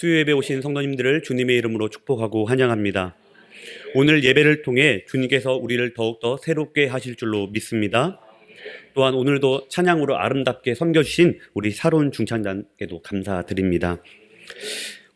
수요 예배 오신 성도님들을 주님의 이름으로 축복하고 환영합니다. 오늘 예배를 통해 주님께서 우리를 더욱더 새롭게 하실 줄로 믿습니다. 또한 오늘도 찬양으로 아름답게 섬겨주신 우리 사론 중찬단께도 감사드립니다.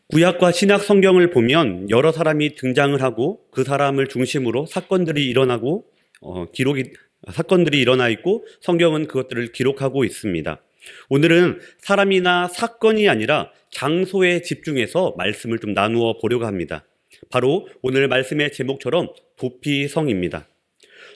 구약과 신약 성경을 보면 여러 사람이 등장을 하고 그 사람을 중심으로 사건들이 일어나고 어, 기록이 사건들이 일어나 있고 성경은 그것들을 기록하고 있습니다. 오늘은 사람이나 사건이 아니라 장소에 집중해서 말씀을 좀 나누어 보려고 합니다. 바로 오늘 말씀의 제목처럼 도피성입니다.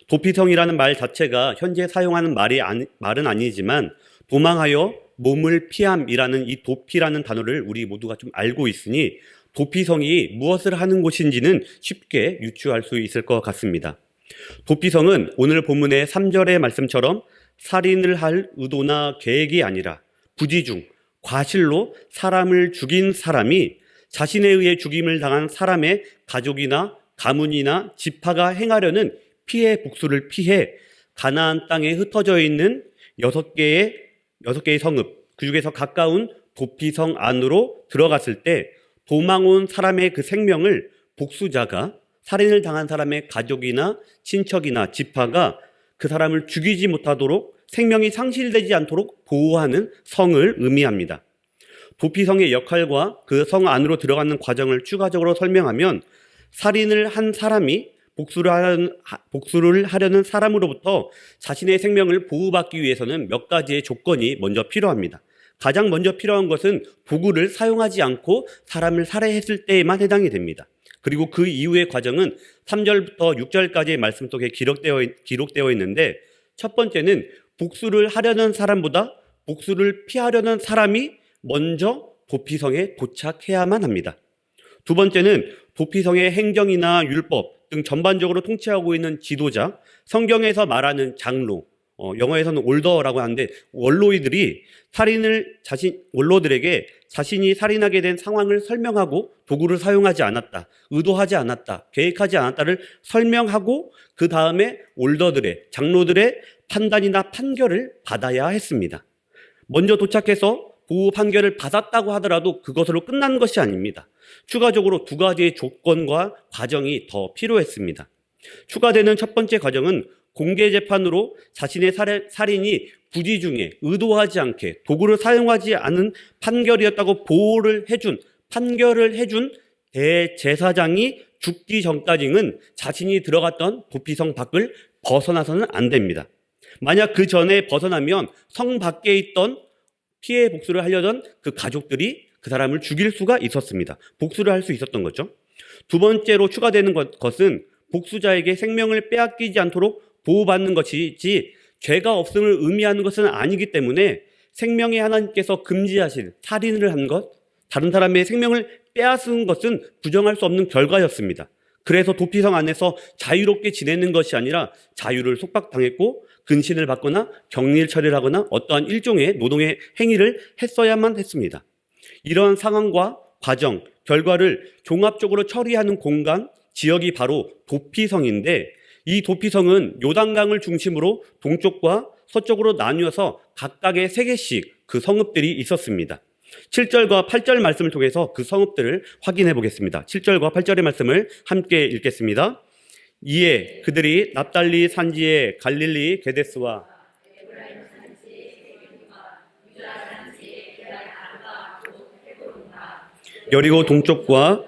도피성이라는 말 자체가 현재 사용하는 말이 아니, 말은 아니지만 도망하여 몸을 피함이라는 이 도피라는 단어를 우리 모두가 좀 알고 있으니 도피성이 무엇을 하는 곳인지는 쉽게 유추할 수 있을 것 같습니다. 도피성은 오늘 본문의 3절의 말씀처럼 살인을 할 의도나 계획이 아니라 부지중, 과실로 사람을 죽인 사람이 자신에 의해 죽임을 당한 사람의 가족이나 가문이나 지파가 행하려는 피해 복수를 피해 가나안 땅에 흩어져 있는 여섯 개의 여섯 개의 성읍 그 중에서 가까운 도피성 안으로 들어갔을 때 도망 온 사람의 그 생명을 복수자가 살인을 당한 사람의 가족이나 친척이나 지파가 그 사람을 죽이지 못하도록 생명이 상실되지 않도록 보호하는 성을 의미합니다. 도피성의 역할과 그 성 안으로 들어가는 과정을 추가적으로 설명하면 살인을 한 사람이 복수를 하려는, 복수를 하려는 사람으로부터 자신의 생명을 보호받기 위해서는 몇 가지의 조건이 먼저 필요합니다. 가장 먼저 필요한 것은 도구를 사용하지 않고 사람을 살해했을 때에만 해당이 됩니다. 그리고 그 이후의 과정은 3절부터 6절까지의 말씀 속에 기록되어, 기록되어 있는데 첫 번째는 복수를 하려는 사람보다 복수를 피하려는 사람이 먼저 도피성에 도착해야만 합니다. 두 번째는 도피성의 행정이나 율법 등 전반적으로 통치하고 있는 지도자, 성경에서 말하는 장로, 어, 영어에서는 올더라고 하는데 원로이들이 살인을 자신 원로들에게 자신이 살인하게 된 상황을 설명하고 도구를 사용하지 않았다, 의도하지 않았다, 계획하지 않았다를 설명하고 그 다음에 올더들의 장로들의 판단이나 판결을 받아야 했습니다. 먼저 도착해서 보호 판결을 받았다고 하더라도 그것으로 끝난 것이 아닙니다. 추가적으로 두 가지의 조건과 과정이 더 필요했습니다. 추가되는 첫 번째 과정은 공개 재판으로 자신의 살인 이 부지 중에 의도하지 않게 도구를 사용하지 않은 판결이었다고 보호를 해준 판결을 해준 대제사장이 죽기 전까지는 자신이 들어갔던 도피성 밖을 벗어나서는 안 됩니다. 만약 그 전에 벗어나면 성 밖에 있던 피해 복수를 하려던 그 가족들이 그 사람을 죽일 수가 있었습니다. 복수를 할 수 있었던 거죠. 두 번째로 추가되는 것은 복수자에게 생명을 빼앗기지 않도록 보호받는 것이지 죄가 없음을 의미하는 것은 아니기 때문에 생명의 하나님께서 금지하신 살인을 한 것, 다른 사람의 생명을 빼앗은 것은 부정할 수 없는 결과였습니다. 그래서 도피성 안에서 자유롭게 지내는 것이 아니라 자유를 속박당했고 근신을 받거나 격리를 처리하거나 어떠한 일종의 노동의 행위를 했어야만 했습니다. 이런 상황과 과정, 결과를 종합적으로 처리하는 공간, 지역이 바로 도피성인데 이 도피성은 요단강을 중심으로 동쪽과 서쪽으로 나뉘어서 각각의 세 개씩 그 성읍들이 있었습니다. 7절과 8절 말씀을 통해서 그 성읍들을 확인해 보겠습니다. 7절과 8절의 말씀을 함께 읽겠습니다. 이에 그들이 납달리 산지의 갈릴리 게데스와 여리고 동쪽과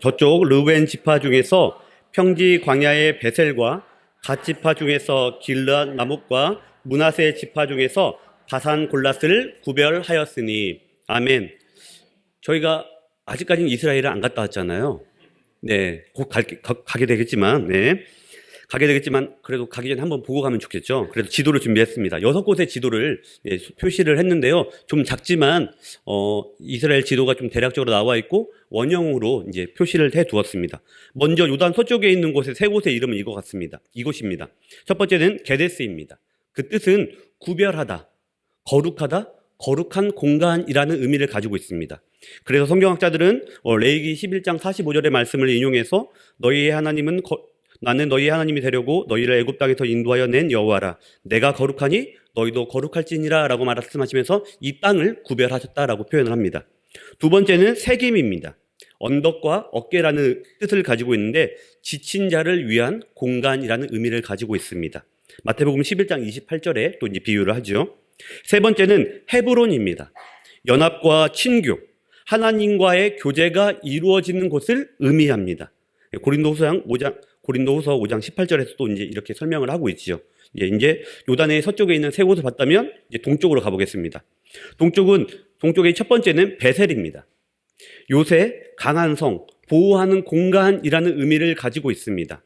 저쪽 르벤 지파 중에서 평지 광야의 베셀과 갓 지파 중에서 길르앗 나목과 문하세 지파 중에서 바산 골라스를 구별하였으니 아멘. 저희가 아직까지는 이스라엘을 안 갔다 왔잖아요. 네, 곧 갈, 가, 게 되겠지만, 네. 가게 되겠지만, 그래도 가기 전에 한번 보고 가면 좋겠죠. 그래도 지도를 준비했습니다. 여섯 곳의 지도를 예, 표시를 했는데요. 좀 작지만, 어, 이스라엘 지도가 좀 대략적으로 나와 있고, 원형으로 이제 표시를 해 두었습니다. 먼저 요단 서쪽에 있는 곳의 세 곳의 이름은 이거 같습니다. 이곳입니다. 첫 번째는 게데스입니다. 그 뜻은 구별하다, 거룩하다, 거룩한 공간이라는 의미를 가지고 있습니다. 그래서 성경학자들은 어, 레이기 11장 45절의 말씀을 인용해서 너희의 하나님은 거, 나는 너희 하나님이 되려고 너희를 애굽 땅에서 인도하여 낸 여호와라 내가 거룩하니 너희도 거룩할지니라라고 말씀하시면서 이 땅을 구별하셨다라고 표현을 합니다. 두 번째는 새김입니다. 언덕과 어깨라는 뜻을 가지고 있는데 지친 자를 위한 공간이라는 의미를 가지고 있습니다. 마태복음 11장 28절에 또 이제 비유를 하죠. 세 번째는 헤브론입니다. 연합과 친교, 하나님과의 교제가 이루어지는 곳을 의미합니다. 고린도후서 5장 고린도후서 5장 18절에서 또 이제 이렇게 설명을 하고 있지요. 예, 이제 요단의 서쪽에 있는 세 곳을 봤다면 이제 동쪽으로 가보겠습니다. 동쪽은 동쪽의 첫 번째는 베셀입니다. 요새 강한 성, 보호하는 공간이라는 의미를 가지고 있습니다.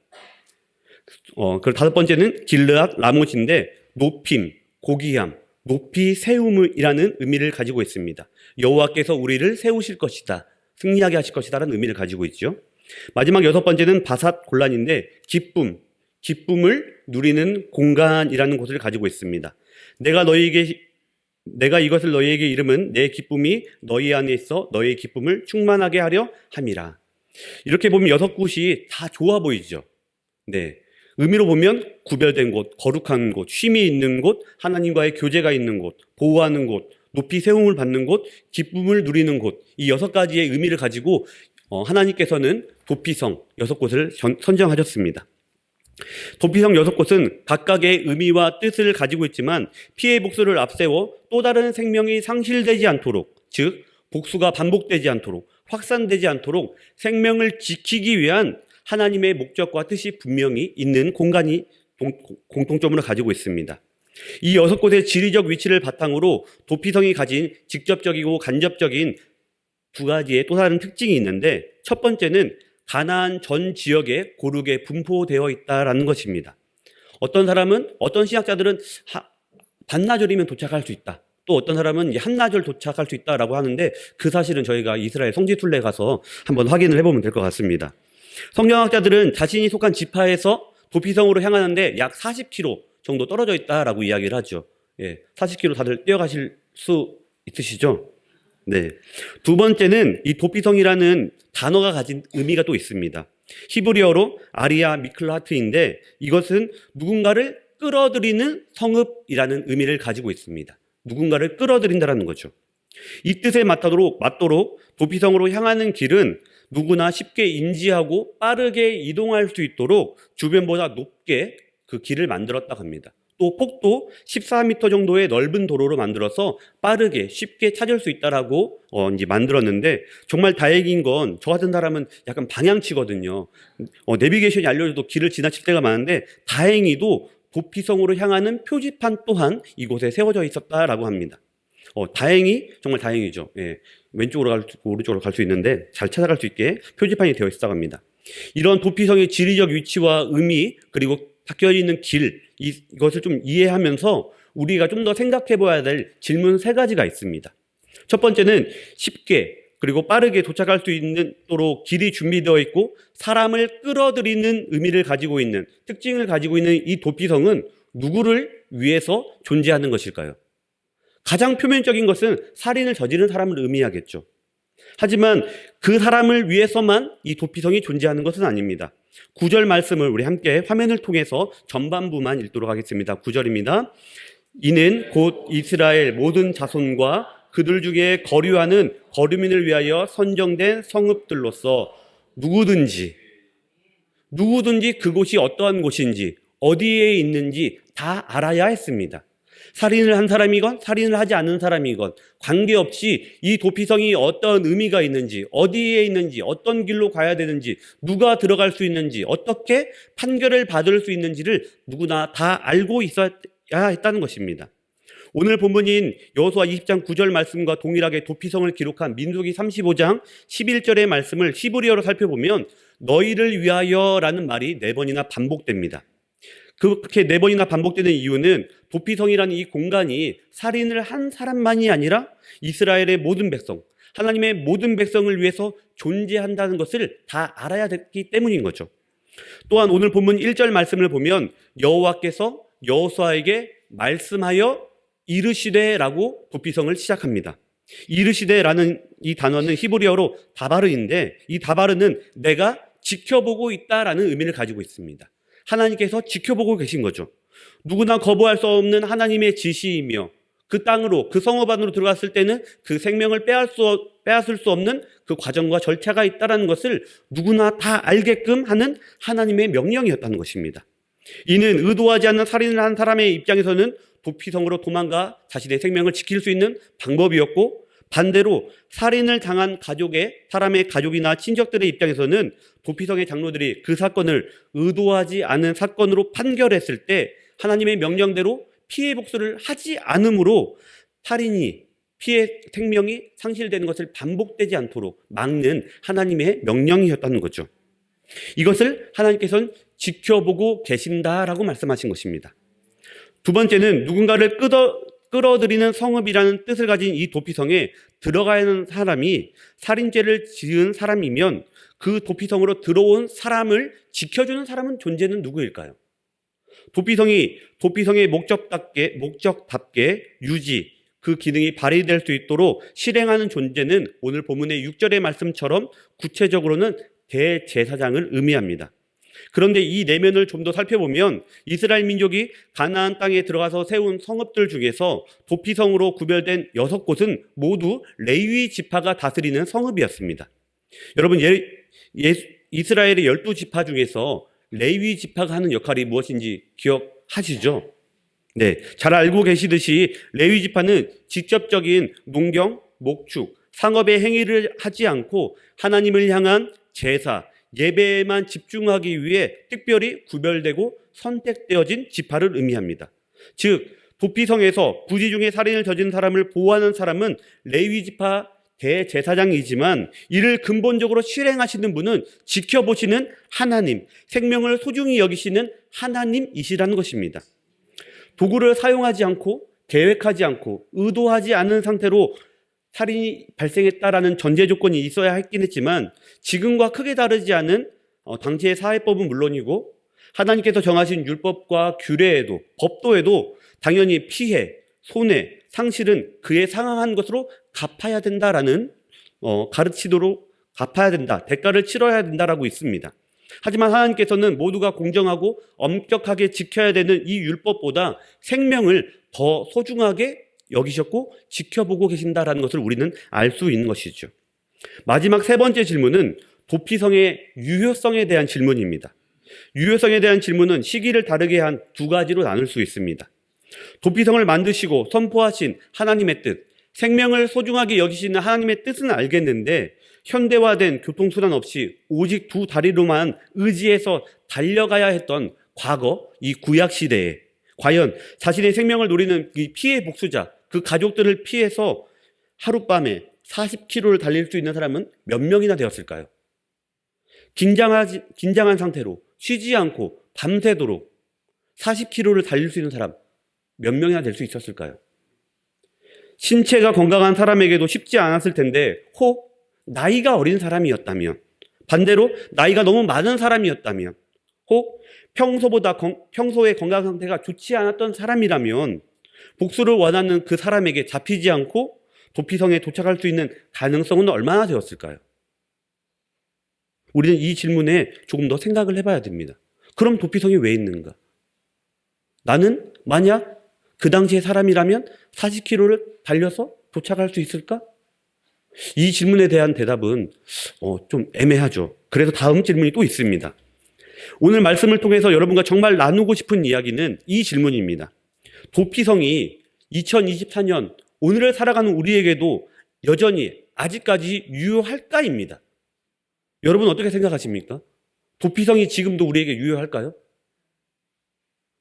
어, 그 다섯 번째는 길르앗 라못인데 높임, 고귀함, 높이 세움이라는 의미를 가지고 있습니다. 여호와께서 우리를 세우실 것이다. 승리하게 하실 것이다라는 의미를 가지고 있죠. 마지막 여섯 번째는 바삿 곤란인데 기쁨, 기쁨을 누리는 공간이라는 곳을 가지고 있습니다. 내가 너희에게 내가 이것을 너희에게 이름은 내 기쁨이 너희 안에 있어 너희의 기쁨을 충만하게 하려 함이라. 이렇게 보면 여섯 곳이 다 좋아 보이죠. 네. 의미로 보면 구별된 곳, 거룩한 곳, 쉼이 있는 곳, 하나님과의 교제가 있는 곳, 보호하는 곳, 높이 세움을 받는 곳, 기쁨을 누리는 곳, 이 여섯 가지의 의미를 가지고 어, 하나님께서는 도피성 여섯 곳을 전- 선정하셨습니다. 도피성 여섯 곳은 각각의 의미와 뜻을 가지고 있지만 피해 복수를 앞세워 또 다른 생명이 상실되지 않도록, 즉 복수가 반복되지 않도록, 확산되지 않도록 생명을 지키기 위한 하나님의 목적과 뜻이 분명히 있는 공간이 동- 공통점으로 가지고 있습니다. 이 여섯 곳의 지리적 위치를 바탕으로 도피성이 가진 직접적이고 간접적인 두 가지의 또 다른 특징이 있는데 첫 번째는 가나안 전 지역에 고르게 분포되어 있다라는 것입니다. 어떤 사람은 어떤 신학자들은 하- 반나절이면 도착할 수 있다. 또 어떤 사람은 한나절 도착할 수 있다라고 하는데 그 사실은 저희가 이스라엘 성지 순례 가서 한번 확인을 해보면 될 것 같습니다. 성경학자들은 자신이 속한 지파에서 도피성으로 향하는데 약 40km 정도 떨어져 있다라고 이야기를 하죠. 예, 40km 다들 뛰어가실 수 있으시죠? 네. 두 번째는 이 도피성이라는 단어가 가진 의미가 또 있습니다. 히브리어로 아리아 미클라트인데 이것은 누군가를 끌어들이는 성읍이라는 의미를 가지고 있습니다. 누군가를 끌어들인다라는 거죠. 이 뜻에 맞도록, 맞도록 도피성으로 향하는 길은 누구나 쉽게 인지하고 빠르게 이동할 수 있도록 주변보다 높게 그 길을 만들었다고 합니다. 또 폭도 14m 정도의 넓은 도로로 만들어서 빠르게 쉽게 찾을 수 있다라고 어 이제 만들었는데 정말 다행인 건 저 같은 사람은 약간 방향치거든요. 어 내비게이션이 알려줘도 길을 지나칠 때가 많은데 다행히도 도피성으로 향하는 표지판 또한 이곳에 세워져 있었다라고 합니다. 어, 다행히 정말 다행이죠. 예. 왼쪽으로 갈 오른쪽으로 갈 수 있는데 잘 찾아갈 수 있게 표지판이 되어 있다고 합니다. 이런 도피성의 지리적 위치와 의미 그리고 바뀌어 있는 길 이, 이것을 좀 이해하면서 우리가 좀 더 생각해 봐야 될 질문 세 가지가 있습니다. 첫 번째는 쉽게 그리고 빠르게 도착할 수 있도록 길이 준비되어 있고 사람을 끌어들이는 의미를 가지고 있는 특징을 가지고 있는 이 도피성은 누구를 위해서 존재하는 것일까요? 가장 표면적인 것은 살인을 저지른 사람을 의미하겠죠. 하지만 그 사람을 위해서만 이 도피성이 존재하는 것은 아닙니다. 구절 말씀을 우리 함께 화면을 통해서 전반부만 읽도록 하겠습니다. 구절입니다. 이는 곧 이스라엘 모든 자손과 그들 중에 거류하는 거류민을 위하여 선정된 성읍들로서 누구든지 누구든지 그곳이 어떠한 곳인지 어디에 있는지 다 알아야 했습니다. 살인을 한 사람이건 살인을 하지 않은 사람이건 관계없이 이 도피성이 어떤 의미가 있는지 어디에 있는지 어떤 길로 가야 되는지 누가 들어갈 수 있는지 어떻게 판결을 받을 수 있는지를 누구나 다 알고 있어야 했다는 것입니다. 오늘 본문인 여호수아 20장 9절 말씀과 동일하게 도피성을 기록한 민수기 35장 11절의 말씀을 히브리어로 살펴보면 너희를 위하여라는 말이 네 번이나 반복됩니다. 그렇게 네 번이나 반복되는 이유는 도피성이라는 이 공간이 살인을 한 사람만이 아니라 이스라엘의 모든 백성, 하나님의 모든 백성을 위해서 존재한다는 것을 다 알아야 됐기 때문인 거죠. 또한 오늘 본문 1절 말씀을 보면 여호와께서 여호수아에게 말씀하여 이르시되라고 도피성을 시작합니다. 이르시되라는 이 단어는 히브리어로 다바르인데 이 다바르는 내가 지켜보고 있다라는 의미를 가지고 있습니다. 하나님께서 지켜보고 계신 거죠. 누구나 거부할 수 없는 하나님의 지시이며 그 땅으로 그 성읍 안으로 들어갔을 때는 그 생명을 빼앗을 수, 빼앗을 수 없는 그 과정과 절차가 있다라는 것을 누구나 다 알게끔 하는 하나님의 명령이었다는 것입니다. 이는 의도하지 않는 살인을 한 사람의 입장에서는 도피성으로 도망가 자신의 생명을 지킬 수 있는 방법이었고 반대로 살인을 당한 가족의 사람의 가족이나 친척들의 입장에서는 도피성의 장로들이 그 사건을 의도하지 않은 사건으로 판결했을 때 하나님의 명령대로 피해 복수를 하지 않으므로 살인이 피해 생명이 상실되는 것을 반복되지 않도록 막는 하나님의 명령이었다는 거죠. 이것을 하나님께서는 지켜보고 계신다라고 말씀하신 것입니다. 두 번째는 누군가를 끌어, 끌어들이는 성읍이라는 뜻을 가진 이 도피성에 들어가야 하는 사람이 살인죄를 지은 사람이면 그 도피성으로 들어온 사람을 지켜주는 사람은 존재는 누구일까요? 도피성이 도피성의 목적답게 목적답게 유지 그 기능이 발휘될 수 있도록 실행하는 존재는 오늘 본문의 6절의 말씀처럼 구체적으로는 대제사장을 의미합니다. 그런데 이 내면을 좀 더 살펴보면 이스라엘 민족이 가나안 땅에 들어가서 세운 성읍들 중에서 도피성으로 구별된 여섯 곳은 모두 레위 지파가 다스리는 성읍이었습니다. 여러분 예, 예, 이스라엘의 열두 지파 중에서 레위 지파가 하는 역할이 무엇인지 기억하시죠? 네, 잘 알고 계시듯이 레위 지파는 직접적인 농경, 목축, 상업의 행위를 하지 않고 하나님을 향한 제사, 예배에만 집중하기 위해 특별히 구별되고 선택되어진 지파를 의미합니다. 즉 도피성에서 부지 중에 살인을 저지른 사람을 보호하는 사람은 레위 지파 대제사장이지만 이를 근본적으로 실행하시는 분은 지켜보시는 하나님, 생명을 소중히 여기시는 하나님이시라는 것입니다. 도구를 사용하지 않고 계획하지 않고 의도하지 않은 상태로 살인이 발생했다라는 전제 조건이 있어야 했긴 했지만 지금과 크게 다르지 않은 어, 당시의 사회법은 물론이고 하나님께서 정하신 율법과 규례에도 법도에도 당연히 피해, 손해, 상실은 그에 상응한 것으로 갚아야 된다라는 어, 가르치도록 갚아야 된다, 대가를 치러야 된다라고 있습니다. 하지만 하나님께서는 모두가 공정하고 엄격하게 지켜야 되는 이 율법보다 생명을 더 소중하게 여기셨고 지켜보고 계신다라는 것을 우리는 알 수 있는 것이죠. 마지막 세 번째 질문은 도피성의 유효성에 대한 질문입니다. 유효성에 대한 질문은 시기를 다르게 한 두 가지로 나눌 수 있습니다. 도피성을 만드시고 선포하신 하나님의 뜻, 생명을 소중하게 여기시는 하나님의 뜻은 알겠는데 현대화된 교통수단 없이 오직 두 다리로만 의지해서 달려가야 했던 과거 이 구약 시대에 과연 자신의 생명을 노리는 이 피해 복수자 그 가족들을 피해서 하룻밤에 40km를 달릴 수 있는 사람은 몇 명이나 되었을까요? 긴장하지, 긴장한 상태로 쉬지 않고 밤새도록 40km를 달릴 수 있는 사람 몇 명이나 될 수 있었을까요? 신체가 건강한 사람에게도 쉽지 않았을 텐데 혹 나이가 어린 사람이었다면 반대로 나이가 너무 많은 사람이었다면 혹 평소보다 건, 평소의 건강 상태가 좋지 않았던 사람이라면 복수를 원하는 그 사람에게 잡히지 않고 도피성에 도착할 수 있는 가능성은 얼마나 되었을까요? 우리는 이 질문에 조금 더 생각을 해봐야 됩니다. 그럼 도피성이 왜 있는가? 나는 만약 그 당시의 사람이라면 40km를 달려서 도착할 수 있을까? 이 질문에 대한 대답은 어, 좀 애매하죠. 그래서 다음 질문이 또 있습니다. 오늘 말씀을 통해서 여러분과 정말 나누고 싶은 이야기는 이 질문입니다. 도피성이 2024년 오늘을 살아가는 우리에게도 여전히 아직까지 유효할까입니다. 여러분 어떻게 생각하십니까? 도피성이 지금도 우리에게 유효할까요?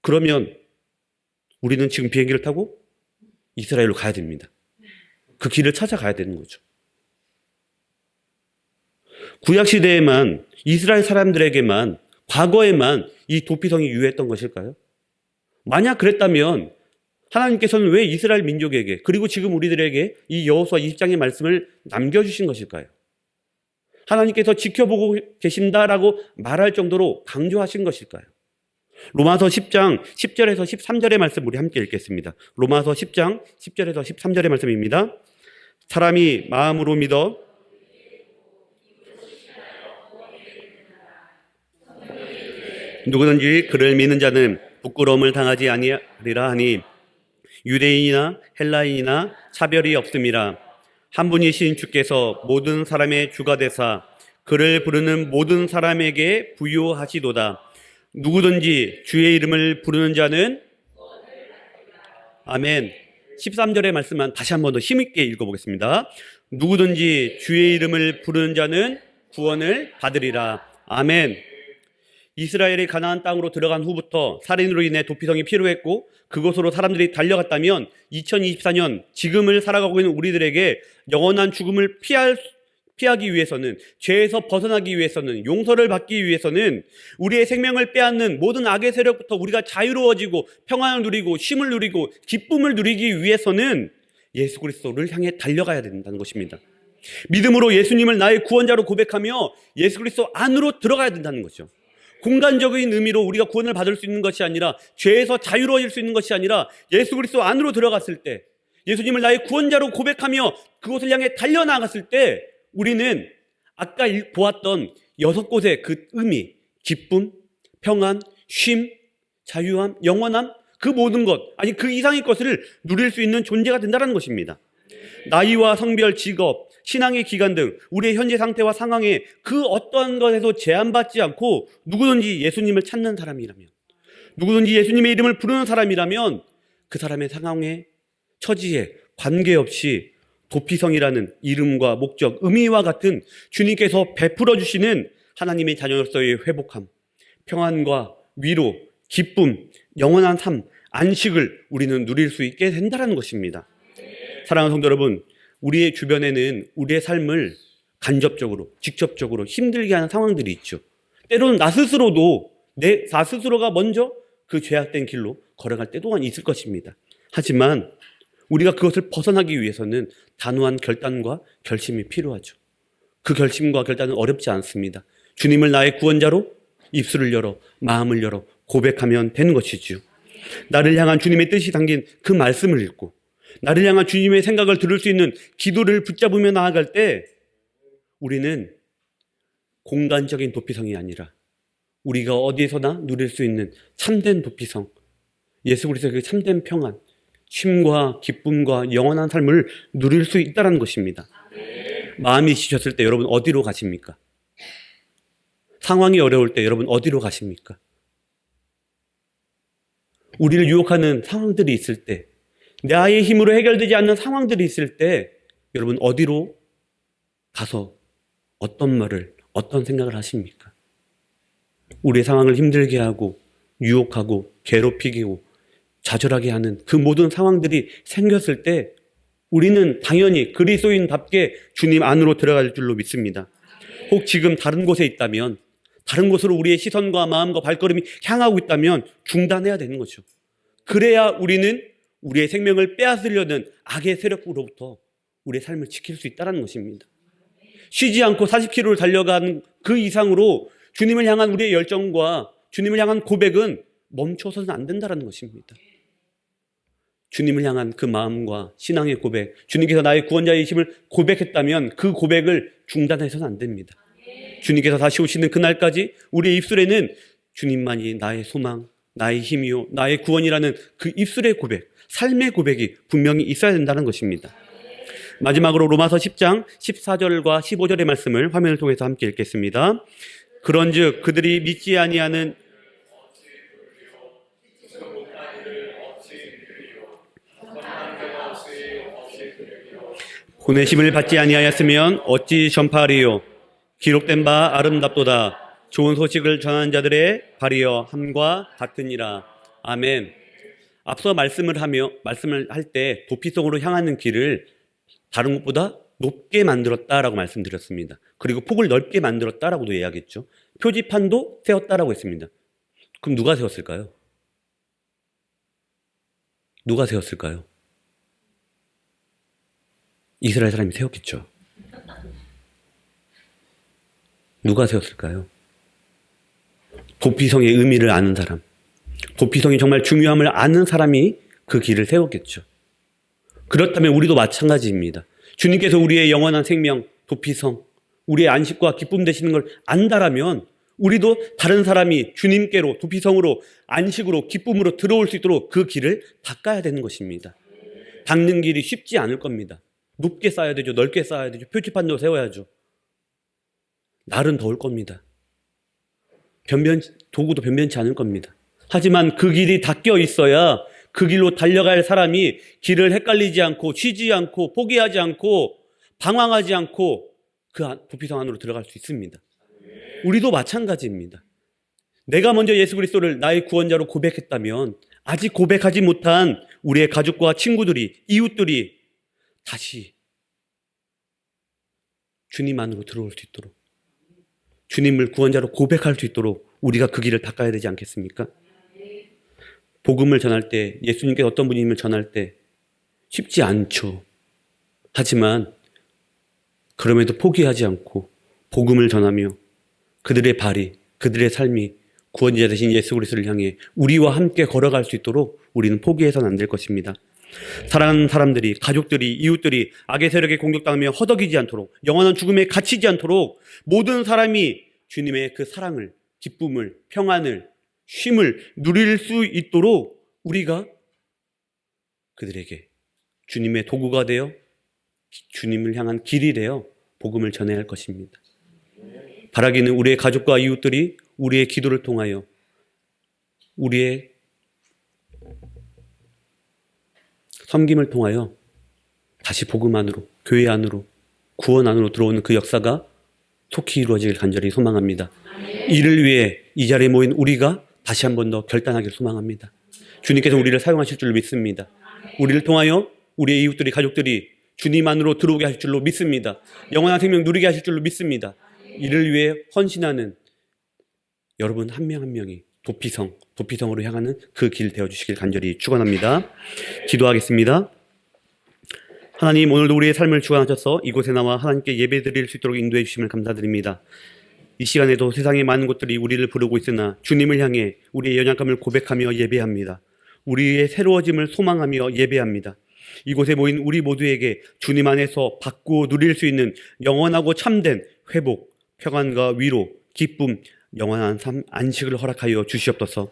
그러면 우리는 지금 비행기를 타고 이스라엘로 가야 됩니다. 그 길을 찾아가야 되는 거죠. 구약 시대에만 이스라엘 사람들에게만 과거에만 이 도피성이 유효했던 것일까요? 만약 그랬다면 하나님께서는 왜 이스라엘 민족에게 그리고 지금 우리들에게 이 여호수아 20장의 말씀을 남겨주신 것일까요? 하나님께서 지켜보고 계신다라고 말할 정도로 강조하신 것일까요? 로마서 10장 10절에서 13절의 말씀 우리 함께 읽겠습니다. 로마서 10장 10절에서 13절의 말씀입니다. 사람이 마음으로 믿어 누구든지 그를 믿는 자는 부끄러움을 당하지 아니하리라 하니 유대인이나 헬라인이나 차별이 없음이라 한 분이신 주께서 모든 사람의 주가 되사 그를 부르는 모든 사람에게 부유하시도다. 누구든지 주의 이름을 부르는 자는 아멘. 13절의 말씀만 다시 한 번 더 힘있게 읽어보겠습니다. 누구든지 주의 이름을 부르는 자는 구원을 받으리라. 아멘. 이스라엘이 가나안 땅으로 들어간 후부터 살인으로 인해 도피성이 필요했고 그곳으로 사람들이 달려갔다면 2024년 지금을 살아가고 있는 우리들에게 영원한 죽음을 피할 피하기 위해서는 죄에서 벗어나기 위해서는 용서를 받기 위해서는 우리의 생명을 빼앗는 모든 악의 세력부터 우리가 자유로워지고 평안을 누리고 쉼을 누리고 기쁨을 누리기 위해서는 예수 그리스도를 향해 달려가야 된다는 것입니다. 믿음으로 예수님을 나의 구원자로 고백하며 예수 그리스도 안으로 들어가야 된다는 거죠. 공간적인 의미로 우리가 구원을 받을 수 있는 것이 아니라 죄에서 자유로워질 수 있는 것이 아니라 예수 그리스도 안으로 들어갔을 때 예수님을 나의 구원자로 고백하며 그곳을 향해 달려나갔을 때 우리는 아까 일- 보았던 여섯 곳의 그 의미, 기쁨, 평안, 쉼, 자유함, 영원함, 그 모든 것, 아니 그 이상의 것을 누릴 수 있는 존재가 된다는 것입니다. 나이와 성별, 직업, 신앙의 기간 등 우리의 현재 상태와 상황에 그 어떠한 것에도 제한받지 않고 누구든지 예수님을 찾는 사람이라면, 누구든지 예수님의 이름을 부르는 사람이라면 그 사람의 상황에 처지에 관계없이 도피성이라는 이름과 목적, 의미와 같은 주님께서 베풀어 주시는 하나님의 자녀로서의 회복함, 평안과 위로, 기쁨, 영원한 삶, 안식을 우리는 누릴 수 있게 된다는 것입니다. 사랑하는 성도 여러분, 우리의 주변에는 우리의 삶을 간접적으로, 직접적으로 힘들게 하는 상황들이 있죠. 때로는 나 스스로도 내, 나 스스로가 먼저 그 죄악된 길로 걸어갈 때 또한 있을 것입니다. 하지만 우리가 그것을 벗어나기 위해서는 단호한 결단과 결심이 필요하죠. 그 결심과 결단은 어렵지 않습니다. 주님을 나의 구원자로 입술을 열어 마음을 열어 고백하면 되는 것이지요. 나를 향한 주님의 뜻이 담긴 그 말씀을 읽고 나를 향한 주님의 생각을 들을 수 있는 기도를 붙잡으며 나아갈 때 우리는 공간적인 도피성이 아니라 우리가 어디에서나 누릴 수 있는 참된 도피성, 예수 그리스도의 그 참된 평안, 쉼과 기쁨과 영원한 삶을 누릴 수 있다는 것입니다. 마음이 지쳤을 때 여러분 어디로 가십니까? 상황이 어려울 때 여러분 어디로 가십니까? 우리를 유혹하는 상황들이 있을 때, 나의 힘으로 해결되지 않는 상황들이 있을 때, 여러분 어디로 가서 어떤 말을, 어떤 생각을 하십니까? 우리의 상황을 힘들게 하고, 유혹하고, 괴롭히고, 좌절하게 하는 그 모든 상황들이 생겼을 때, 우리는 당연히 그리스도인답게 주님 안으로 들어갈 줄로 믿습니다. 혹 지금 다른 곳에 있다면, 다른 곳으로 우리의 시선과 마음과 발걸음이 향하고 있다면 중단해야 되는 거죠. 그래야 우리는 우리의 생명을 빼앗으려는 악의 세력으로부터 우리의 삶을 지킬 수 있다는 것입니다. 쉬지 않고 40km를 달려간 그 이상으로 주님을 향한 우리의 열정과 주님을 향한 고백은 멈춰서는 안 된다는 것입니다. 주님을 향한 그 마음과 신앙의 고백, 주님께서 나의 구원자이심을 고백했다면 그 고백을 중단해서는 안 됩니다. 주님께서 다시 오시는 그날까지 우리의 입술에는 주님만이 나의 소망, 나의 힘이요, 나의 구원이라는 그 입술의 고백, 삶의 고백이 분명히 있어야 된다는 것입니다. 마지막으로 로마서 10장 14절과 15절의 말씀을 화면을 통해서 함께 읽겠습니다. 그런즉 그들이 믿지 아니하는 보내심을 받지 아니하였으면 어찌 전파하리요 기록된 바 아름답도다 좋은 소식을 전하는 자들의 발이여 함과 같으니라 아멘 앞서 말씀을 하며 말씀을 할 때 도피성으로 향하는 길을 다른 곳보다 높게 만들었다라고 말씀드렸습니다. 그리고 폭을 넓게 만들었다라고도 이야기했죠. 표지판도 세웠다라고 했습니다. 그럼 누가 세웠을까요? 누가 세웠을까요? 이스라엘 사람이 세웠겠죠. 누가 세웠을까요? 도피성의 의미를 아는 사람, 도피성이 정말 중요함을 아는 사람이 그 길을 세웠겠죠. 그렇다면 우리도 마찬가지입니다. 주님께서 우리의 영원한 생명, 도피성, 우리의 안식과 기쁨 되시는 걸 안다라면 우리도 다른 사람이 주님께로 도피성으로 안식으로 기쁨으로 들어올 수 있도록 그 길을 닦아야 되는 것입니다. 닦는 길이 쉽지 않을 겁니다. 높게 쌓아야 되죠. 넓게 쌓아야 되죠. 표지판도 세워야죠. 날은 더울 겁니다. 변변 도구도 변변치 않을 겁니다. 하지만 그 길이 닦여 있어야 그 길로 달려갈 사람이 길을 헷갈리지 않고 쉬지 않고 포기하지 않고 방황하지 않고 그 안- 도피성 안으로 들어갈 수 있습니다. 우리도 마찬가지입니다. 내가 먼저 예수 그리스도를 나의 구원자로 고백했다면 아직 고백하지 못한 우리의 가족과 친구들이 이웃들이 다시 주님 안으로 들어올 수 있도록 주님을 구원자로 고백할 수 있도록 우리가 그 길을 닦아야 되지 않겠습니까? 복음을 전할 때 예수님께 어떤 분임을 전할 때 쉽지 않죠. 하지만 그럼에도 포기하지 않고 복음을 전하며 그들의 발이 그들의 삶이 구원자 되신 예수 그리스도를 향해 우리와 함께 걸어갈 수 있도록 우리는 포기해서는 안 될 것입니다. 사랑하는 사람들이 가족들이 이웃들이 악의 세력에 공격당하며 허덕이지 않도록 영원한 죽음에 갇히지 않도록 모든 사람이 주님의 그 사랑을 기쁨을 평안을 쉼을 누릴 수 있도록 우리가 그들에게 주님의 도구가 되어 주님을 향한 길이 되어 복음을 전해야 할 것입니다. 바라기는 우리의 가족과 이웃들이 우리의 기도를 통하여 우리의 섬김을 통하여 다시 복음 안으로 교회 안으로 구원 안으로 들어오는 그 역사가 속히 이루어지길 간절히 소망합니다. 이를 위해 이 자리에 모인 우리가 다시 한 번 더 결단하기를 소망합니다. 주님께서 우리를 사용하실 줄 믿습니다. 우리를 통하여 우리의 이웃들이 가족들이 주님 안으로 들어오게 하실 줄로 믿습니다. 영원한 생명 누리게 하실 줄로 믿습니다. 이를 위해 헌신하는 여러분 한명한 명이 도피성, 도피성으로 향하는 그 길 되어 주시길 간절히 축원합니다. 기도하겠습니다. 하나님 오늘도 우리의 삶을 주관하셔서 이곳에 나와 하나님께 예배드릴 수 있도록 인도해 주심을 감사드립니다. 이 시간에도 세상의 많은 곳들이 우리를 부르고 있으나 주님을 향해 우리의 연약감을 고백하며 예배합니다. 우리의 새로워짐을 소망하며 예배합니다. 이곳에 모인 우리 모두에게 주님 안에서 받고 누릴 수 있는 영원하고 참된 회복, 평안과 위로, 기쁨, 영원한 삶, 안식을 허락하여 주시옵소서.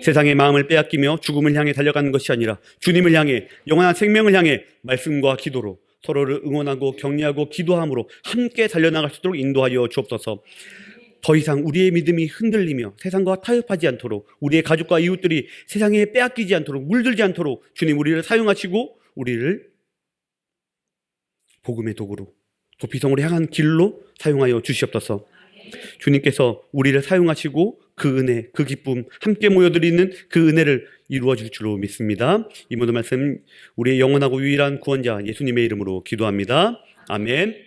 세상의 마음을 빼앗기며 죽음을 향해 달려가는 것이 아니라 주님을 향해 영원한 생명을 향해 말씀과 기도로 서로를 응원하고 격려하고 기도함으로 함께 달려나갈 수 있도록 인도하여 주옵소서. 더 이상 우리의 믿음이 흔들리며 세상과 타협하지 않도록 우리의 가족과 이웃들이 세상에 빼앗기지 않도록 물들지 않도록 주님 우리를 사용하시고 우리를 복음의 도구로 도피성으로 향한 길로 사용하여 주시옵소서. 주님께서 우리를 사용하시고 그 은혜, 그 기쁨 함께 모여드리는 그 은혜를 이루어 줄 줄로 믿습니다. 이 모든 말씀 우리의 영원하고 유일한 구원자 예수님의 이름으로 기도합니다. 아멘.